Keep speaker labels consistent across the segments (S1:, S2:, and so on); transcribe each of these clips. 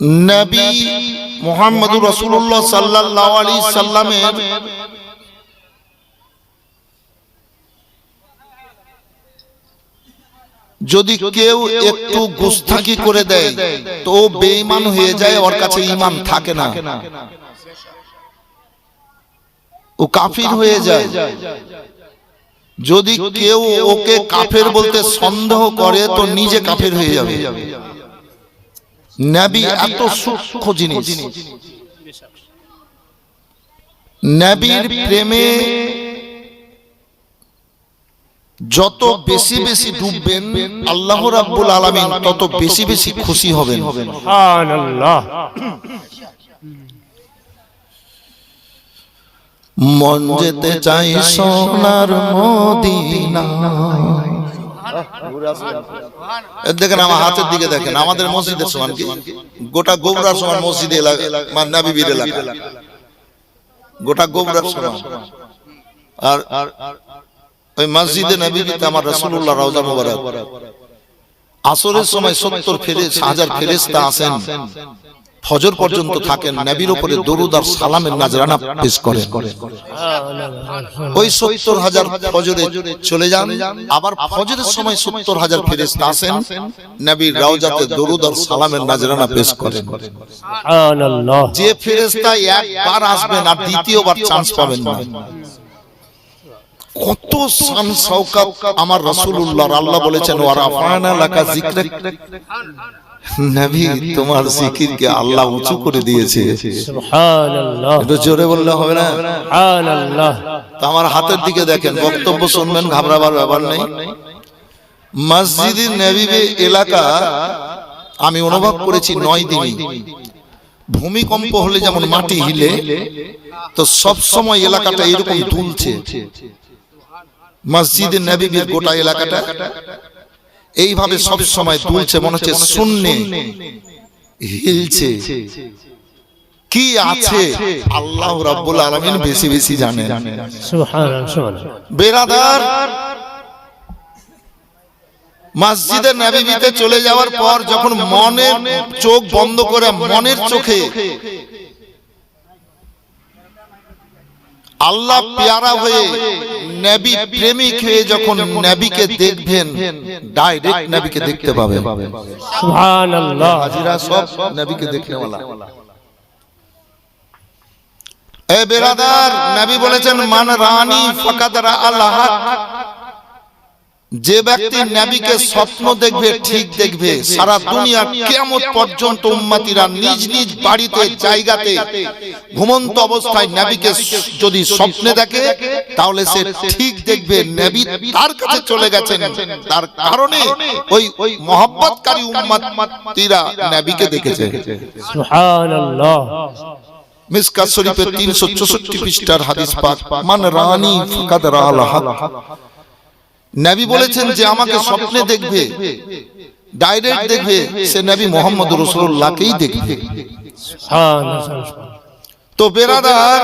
S1: নবী মোহাম্মদুর রসুল্লাহ সাল্লাহ আলী সাল্লামের যদি কেউ একটু গুস্তাকি করে দেয়, তো ও বেঈমান হয়ে যায়, ওর কাছে ইমান থাকে না। ও কাফির হয়ে যায়। যদি কেউ ওকে কাফের বলতে সন্দেহ করে, তো নিজে কাফের হয়ে যাবে। নবী এত সূক্ষ্ম জিনিস। নবীর প্রেমে যত বেশি বেশি ডুববেন আল্লাহ রাব্বুল আলামিন তত বেশি বেশি খুশি হবেন।
S2: সুবহানাল্লাহ।
S1: মন যেতে চাই সোনার মদিনা। দেখেন আমার হাতের দিকে দেখেন আমাদের মসজিদের সমান কি? গোটা গোবরার সমান মসজিদ এলাকা মানে নাবিবির এলাকা। গোটা গোবরার সমান। আর ওই মসজিদে নবীতে আমার রাসূলুল্লাহ রওজা মুবারক। আসরের সময় সত্তর ফেরেস হাজার ফেরেশতা আসেন। ফজর পর্যন্ত থাকেন নবীর উপরে দরুদ আর সালামের নাজরানা পেশ করেন। ওই সত্তর হাজার ফজরে চলে যান আবার ফজরের সময় সত্তর হাজার ফেরেশতা আসেন নবীর রওজাতে দরুদ আর সালামের নাজরানা পেশ করেন। যে ফেরেশতা একবার আসবেন আর দ্বিতীয়বার চান্স পাবেন না। কত শান শওকাত আমার রাসূলুল্লাহর আল্লাহ বলেছেন ওয়া রাফানা লাকা যিকরাক। নবী তোমার জিকিরকে আল্লাহ উঁচু করে দিয়েছে।
S2: সুবহানাল্লাহ।
S1: একটু জোরে বললে হবে না?
S2: সুবহানাল্লাহ।
S1: তো আমার হাতের দিকে দেখেন বক্তব্য শুনবেন ঘাবড়াবার ব্যাপার নেই। মসজিদের নবীবে এলাকা আমি অনুভব করেছি নয় দিনই। ভূমিকম্প হলে যেমন মাটি হিলে তো সব সময় এলাকাটা এরকম দুলছে মসজিদের নবীবের গোটা এলাকাটা এইভাবে সব সময় দুলছে মনে হচ্ছে শূন্যে। হিলছে। কি আছে? আল্লাহ রাব্বুল আলামিন বেশি বেশি জানে
S2: সুবহানাল্লাহ সুবহানাল্লাহ।
S1: বেরাদার! মসজিদে নবীতে চলে যাওয়ার পর যখন মনের চোখ বন্ধ করে মনের চোখে আল্লাহ পেয়ারা হয়ে নবী প্রেমিক হয়ে যখন নবীকে দেখবেন ডাইরেক্ট নবীকে দেখতে পাবেন।
S2: সুবহানাল্লাহ।
S1: হাজিরা সব নবীকে দেখতে वाला এ বেরাদার নবী বলেছেন মান রানী ফাকাদ রা আল্লাহ যে ব্যক্তি নবীকে স্বপ্ন দেখবে ঠিক দেখবে সারা দুনিয়া কিয়ামত পর্যন্ত উম্মতিরা নিজ নিজ বাড়িতে জায়গাতে ঘুমন্ত অবস্থায় নবীকে যদি স্বপ্নে দেখে তাহলে সে ঠিক দেখবে নবী তার কাছে চলে গেছেন। তার কারণে ওই ওই মহব্বতকারী উম্মতিরা নবীকে দেখেছে।
S2: সুবহানাল্লাহ।
S1: মিসকাত শরীফের 364 পৃষ্ঠার হাদিস পাক মান রানী ফাকাদ রাআল হক নবী বলেছেন যে আমাকে স্বপ্নে দেখবে ডাইরেক্ট দেখবে সে নবী মোহাম্মদ রাসূলুল্লাহকেই দেখবে। তো বেরাদার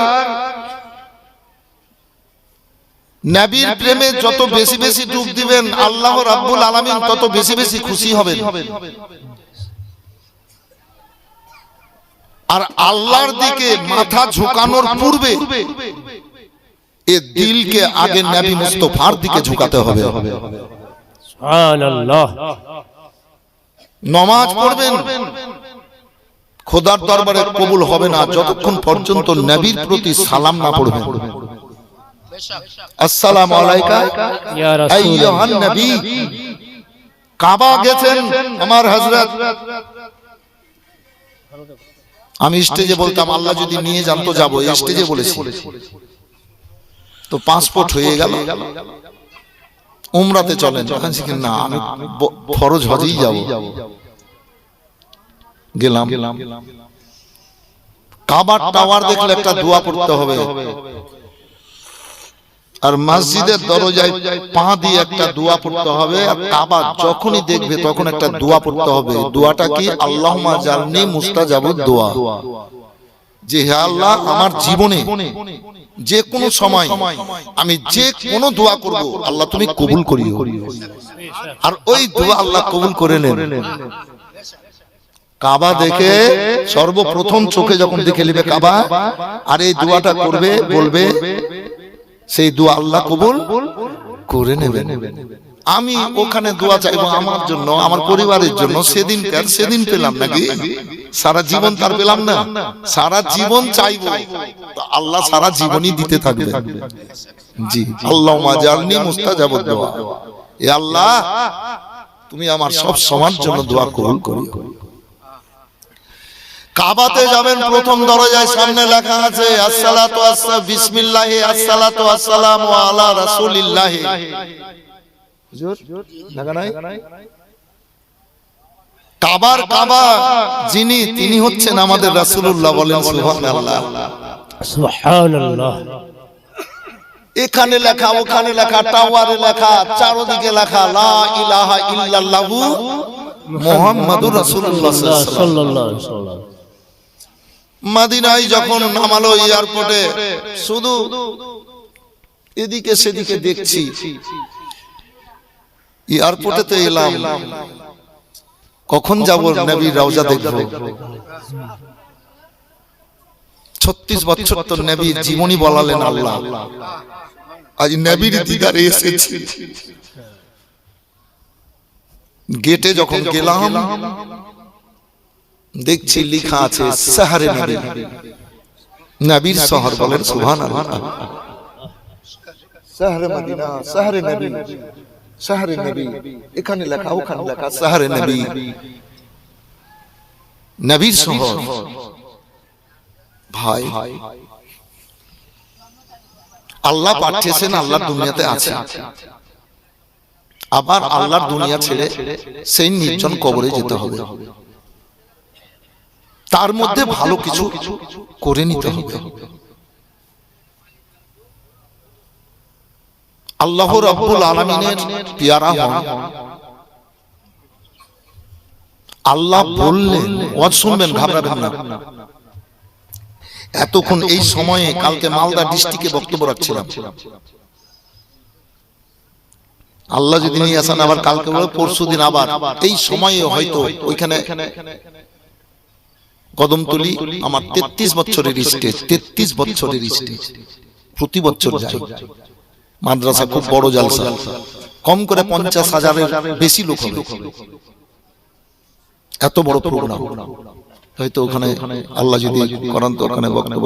S1: নবীর প্রেমে যত বেশি বেশি ডুব দিবেন আল্লাহ রাব্বুল আলামিন তত বেশি বেশি খুশি হবেন। আর আল্লাহর দিকে মাথা ঝুঁকানোর পূর্বে এ দিলকে আগে নবী মুস্তফার দিকে ঝুঁকাতে হবে। নমাজ পড়বেন। খোদার দরবারে কবুল হবে না। যতক্ষণ পর্যন্ত নবীর প্রতি সালাম না পড়বেন আসসালামু আলাইকা।
S2: ইয়া
S1: আইয়ুহান নবী। কাবা গেছেন আমার হযরত। আমি স্টেজে বলতাম আল্লাহ যদি নিয়ে যান তো যাব। স্টেজে বলেছি। তো পাসপোর্ট হয়ে গেল। উমরাতে চলেন। না আমি ফরজ হজেই যাব। গেলাম। কাবার টাওয়ার দেখলে একটা দোয়া পড়তে হবে। আর মসজিদের দরজায় পা দিয়ে একটা দোয়া পড়তে হবে। আর কাবা যখনই দেখবে তখন একটা দোয়া পড়তে হবে। দোয়াটা কি? আল্লাহুম্মা জালনি মুস্তাজাবুদ দোয়া। যে হে আল্লাহ আমার জীবনে যে কোনো সময় আমি যে কোনো দোয়া করব আল্লাহ তুমি কবুল করিও। আর ওই দোয়া আল্লাহ কবুল করে নেন। কাবা দেখে সর্বপ্রথম চোখে যখন দেখে নেবে কাবা আর এই দোয়াটা করবে বলবে সেই দোয়া আল্লাহ কবুল করে নেবেন। আমি ওখানে দোয়া চাইব আমার জন্য আমার পরিবারের জন্য। সেদিন সেদিন পেলাম নাকি? সারা জীবন তার পেলাম না। সারা জীবন চাইব। আল্লাহ সারা জীবনই দিতে থাকবে জি। আল্লাহ মাজালনি মুস্তাজাবুদ দোয়া এ আল্লাহ তুমি আমার সব সমান জন্য দোয়া কবুল করিও। কাবাতে যাবেন প্রথম দরজায় সামনে লেখা আছে আসসালাতু আস্সা বিসমিল্লাহ আসসালাতু আসসালামু আলা রাসূলিল্লাহ। হুজুর লেখা নাই? কাবার কাবা যিনি তিনি হচ্ছেন আমাদের রাসুল্লাহ বলেন এখানে লেখা ওখানে লেখা টাওয়ারে লেখা চারদিকে লেখা লা ইলাহা মাদিনায় যখন নামালো এয়ারপোর্টে শুধু এদিকে সেদিকে দেখছি। এয়ারপোর্টেতে এলাম। কখন যাব নবী রওজা দেখব? ছত্রিশ বছর তো নবী জীবনী বলালেন আল্লাহ। আজ নবীর দিদারে এসেছি। গেটে যখন গেলাম দেখছি লেখা আছে সাহারে নবী। নবীর শহর বলেন সুবহানাল্লাহ। শহরে মদিনা শহরে নবী। শহরে নবী। এখানে লেখা ওখানে লেখা নবী। নবীর শহর ভাই আল্লাহ পাঠিয়েছেন দুনিয়াতে আছে। আবার আল্লাহর দুনিয়া ছেড়ে সেই নির্জন কবরে যেতে হবে। তার মধ্যে ভালো কিছু করে নিতে হবে। আল্লাহ রাব্বুল আলামিনের পিয়ারা হন। আল্লাহ বললেন ওয়াজ শুনবেন ঘাবড়াবেন না। এতক্ষণ এই সময়ে কালকে মালদা ডিস্ট্রিক্টে বক্তব্য রাখছিলাম। আল্লাহ যদি নিয়ে আসেন আবার কালকে বলে পরশু দিন আবার। এই সময়ে হয়তো ওইখানে কদমতলি আমার তেত্রিশ বছরের স্টেজ তেত্রিশ বছরের স্টেজ প্রতি বছর যাই মাদ্রাসা খুব বড় জালসা। কম করে পঞ্চাশ হাজারের বেশি লোক হবে। এত বড় প্রোগ্রাম হয়তো ওখানে আল্লাহ যদি করান তো ওখানে বক্তব্য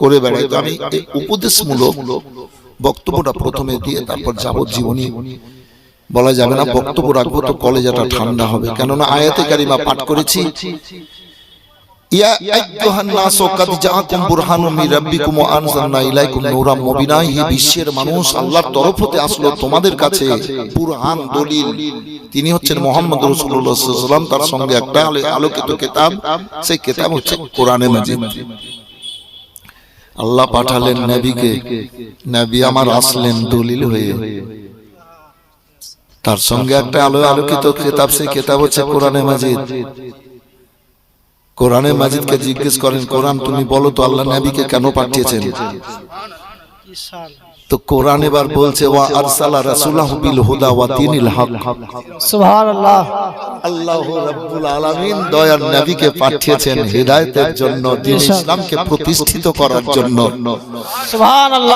S1: করে বেড়াই তো আমি উপদেশমূলক বক্তব্যটা প্রথমে দিয়ে তারপর যাবজ্জীবনী বলা যাবে না বক্তব্য রাখব তো কলেজাটা ঠান্ডা হবে। কেননা আয়াতে কারিমা পাঠ করেছি। ইয়া আইয়ুহান নাস কাদ জাআকুম বুরহানুম মির রাব্বিকুম ওয়া আনজালনা ইলাইকুম নূরাম মুবিনা হে বিশ্বের মানুষ আল্লাহর তরফ হতে আসলো তোমাদের কাছে বুরহান দলিল। তিনি হচ্ছেন মোহাম্মদ রাসূলুল্লাহ সাল্লাল্লাহু আলাইহি ওয়াসাল্লাম। তার সঙ্গে একটা আলোকিত কিতাব সেই কিতাব হচ্ছে কোরআনে মাজিদ। আল্লাহ পাঠালেন নবীকে। নবী আমার আসলেন দলিল হয়ে। তার সঙ্গে একটা আলো আলোকিত কিতাব সেই কিতাব হচ্ছে কোরআনে মাজিদ। কোরআনে মাজিদকে জিজ্ঞেস করেন কোরআন তুমি বলো তো আল্লাহ নবীকে কেন পাঠিয়েছেন? তো কোরআন এবার বলছে ওয়া আরসালা রাসূলাহ বিল হুদা ওয়া দীনিল হক।
S2: সুবহানাল্লাহ।
S1: আল্লাহ রাব্বুল আলামিন দয়ার নবীকে পাঠিয়েছেন জন্য দ্বীন ইসলামকে প্রতিষ্ঠিত করার জন্য।
S2: সুবহানাল্লাহ।